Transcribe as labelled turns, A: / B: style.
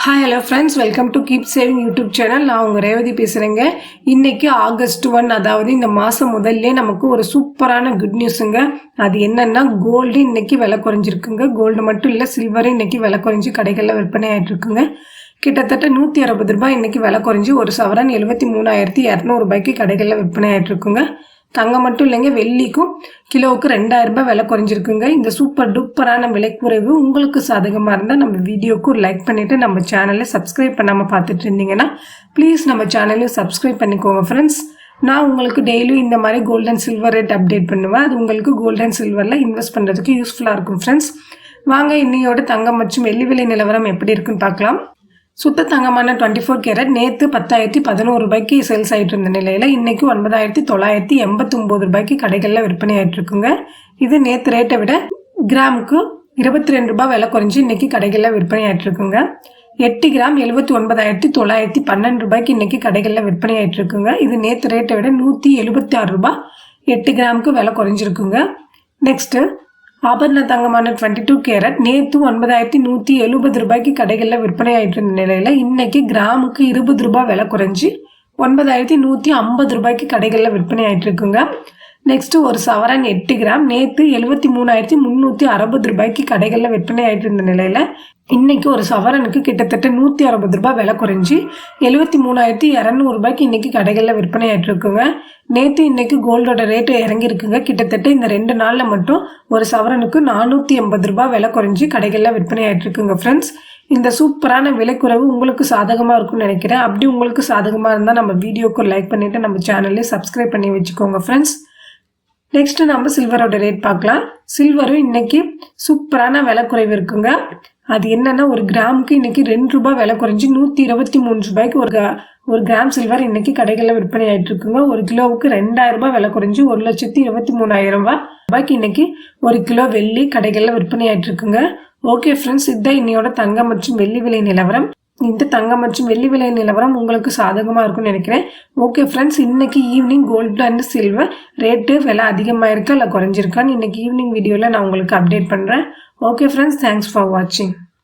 A: Hi hello friends welcome to keep saving YouTube channel நான் உங்கள் ரேவதி பேசுகிறேங்க இன்றைக்கி ஆகஸ்ட் ஒன் அதாவது இந்த மாதம் முதல்ல நமக்கு ஒரு சூப்பரான குட் நியூஸுங்க அது என்னென்னா கோல்டு இன்றைக்கி விலை குறைஞ்சிருக்குங்க. கோல்டு மட்டும் இல்லை சில்வரும் இன்றைக்கி விலை குறைஞ்சி கடைகளில் விற்பனை ஆகிட்டு இருக்குங்க கிட்டத்தட்ட நூற்றி அறுபது ரூபாய் இன்றைக்கி விலை குறைஞ்சி ஒரு சவரன் எழுபத்தி மூணாயிரத்தி இரநூறுபாய்க்கு கடைகளில் விற்பனை ஆகிட்டு இருக்குங்க தங்கம் மட்டும் இல்லைங்க வெள்ளிக்கும் கிலோவுக்கு ரெண்டாயிரம் ரூபாய் விலை குறைஞ்சிருக்குங்க. இந்த சூப்பர் டூப்பரான விலை குறைவு உங்களுக்கு சாதகமாக இருந்தால் நம்ம வீடியோக்கு ஒரு லைக் பண்ணிவிட்டு நம்ம சேனலை சப்ஸ்கிரைப் பண்ணாமல் பார்த்துட்டு இருந்தீங்கன்னா ப்ளீஸ் நம்ம சேனலையும் சப்ஸ்கிரைப் பண்ணிக்கோங்க ஃப்ரெண்ட்ஸ் நான் உங்களுக்கு டெய்லியும் இந்த மாதிரி கோல்டன் சில்வர் ரேட் அப்டேட் பண்ணுவேன். அது உங்களுக்கு கோல்டன் சில்வரில் இன்வெஸ்ட் பண்ணுறதுக்கு யூஸ்ஃபுல்லாக இருக்கும் ஃப்ரெண்ட்ஸ் வாங்க இன்னையோட தங்கம் மற்றும் வெள்ளி விலை நிலவரம் எப்படி இருக்குன்னு பார்க்கலாம். சுத்த தங்கமான டுவெண்ட்டி ஃபோர் கேரட் நேற்று பத்தாயிரத்தி பதினோரு ரூபாய்க்கு சேல்ஸ் ஆகிட்டு இருந்த நிலையில் இன்றைக்கி ஒன்பதாயிரத்தி தொள்ளாயிரத்தி எண்பத்தொம்போது ரூபாய்க்கு கடைகளில் விற்பனை ஆகிட்டு இருக்குங்க. இது நேற்று ரேட்டை விட கிராமுக்கு இருபத்தி ரெண்டு ரூபாய் விலை குறைஞ்சி இன்றைக்கி கடைகளில் விற்பனை ஆகிட்டு இருக்குங்க. எட்டு கிராம் எழுபத்தி ஒன்பதாயிரத்தி தொள்ளாயிரத்தி பன்னெண்டு ரூபாய்க்கு இன்றைக்கி கடைகளில் விற்பனை ஆகிட்டு இருக்குங்க. இது நேற்று ரேட்டை விட நூற்றி எழுபத்தி ஆறு ரூபாய் எட்டு கிராமுக்கு விலை குறைஞ்சிருக்குங்க. நெக்ஸ்ட்டு ஆபரண தங்கமான டுவெண்ட்டி டூ கேரட் நேற்று ஒன்பதாயிரத்தி நூற்றி எழுபது ரூபாய்க்கு கடைகளில் விற்பனை ஆகிட்டு இருந்த நிலையில் இன்னைக்கு கிராமுக்கு இருபது ரூபாய் விலை குறைஞ்சி ஒன்பதாயிரத்தி நூற்றி ஐம்பது ரூபாய்க்கு கடைகளில் விற்பனை ஆகிட்டு இருக்குங்க. நெக்ஸ்ட்டு ஒரு சவரன் எட்டு கிராம். நேற்று எழுபத்தி மூணாயிரத்தி முந்நூற்றி அறுபது ரூபாய்க்கு கடைகளில் விற்பனை ஆகிட்டு இருந்த நிலையில் இன்றைக்கி ஒரு சவரனுக்கு கிட்டத்தட்ட நூற்றி அறுபது ரூபாய் விலை குறைஞ்சி எழுபத்தி மூணாயிரத்தி இரநூறுபாய்க்கு இன்றைக்கி கடைகளில் விற்பனை ஆகிட்டு இருக்குங்க. நேற்று இன்றைக்கி கோல்டோட ரேட்டு இறங்கியிருக்குங்க கிட்டத்தட்ட இந்த ரெண்டு நாளில் மட்டும் ஒரு சவரனுக்கு நானூற்றி எண்பது ரூபாய் விலை குறைஞ்சி கடைகளில் விற்பனை ஆகிட்டு இருக்குங்க ஃப்ரெண்ட்ஸ் இந்த சூப்பரான விலைக்குறவு உங்களுக்கு சாதகமாக இருக்கும்னு நினைக்கிறேன். அப்படி உங்களுக்கு சாதகமாக இருந்தால் நம்ம வீடியோக்கு லைக் பண்ணிவிட்டு நம்ம சேனல்லையும் சப்ஸ்கிரைப் பண்ணி வச்சுக்கோங்க ஃப்ரெண்ட்ஸ் நெக்ஸ்ட் நம்ம சில்வரோட ரேட் பார்க்கலாம். சில்வரும் இன்னைக்கு சூப்பரான விலை குறைவு இருக்குங்க. அது என்னன்னா ஒரு கிராமுக்கு இன்னைக்கு ரெண்டு ரூபாய் விலை குறைஞ்சி நூற்றி இருபத்தி மூணு ரூபாய்க்கு ஒரு ஒரு கிராம் சில்வர் இன்னைக்கு கடைகளில் விற்பனை ஆயிட்டு இருக்குங்க. ஒரு கிலோவுக்கு ரெண்டாயிரம் ரூபாய் விலை குறைஞ்சி ஒரு லட்சத்தி இருபத்தி மூணாயிரம் ரூபாய்க்கு இன்னைக்கு ஒரு கிலோ வெள்ளி கடைகளில் விற்பனை ஆயிட்டு இருக்குங்க. ஓகே ஃப்ரெண்ட்ஸ் இதுதான் இன்னையோட தங்கம் மற்றும் வெள்ளி விலை நிலவரம். இந்த தங்கம் மற்றும் வெள்ளி விலை நிலவரம் உங்களுக்கு சாதகமாக இருக்கும்னு நினைக்கிறேன். ஓகே ஃப்ரெண்ட்ஸ் இன்னைக்கு evening gold and silver rate விலை அதிகமாக இருக்கா இல்லை குறைஞ்சிருக்கான்னு இன்னைக்கு ஈவினிங் வீடியோவில் நான் உங்களுக்கு அப்டேட் பண்ணுறேன் ஓகே ஃப்ரெண்ட்ஸ் தேங்க்ஸ் ஃபார் வாட்சிங்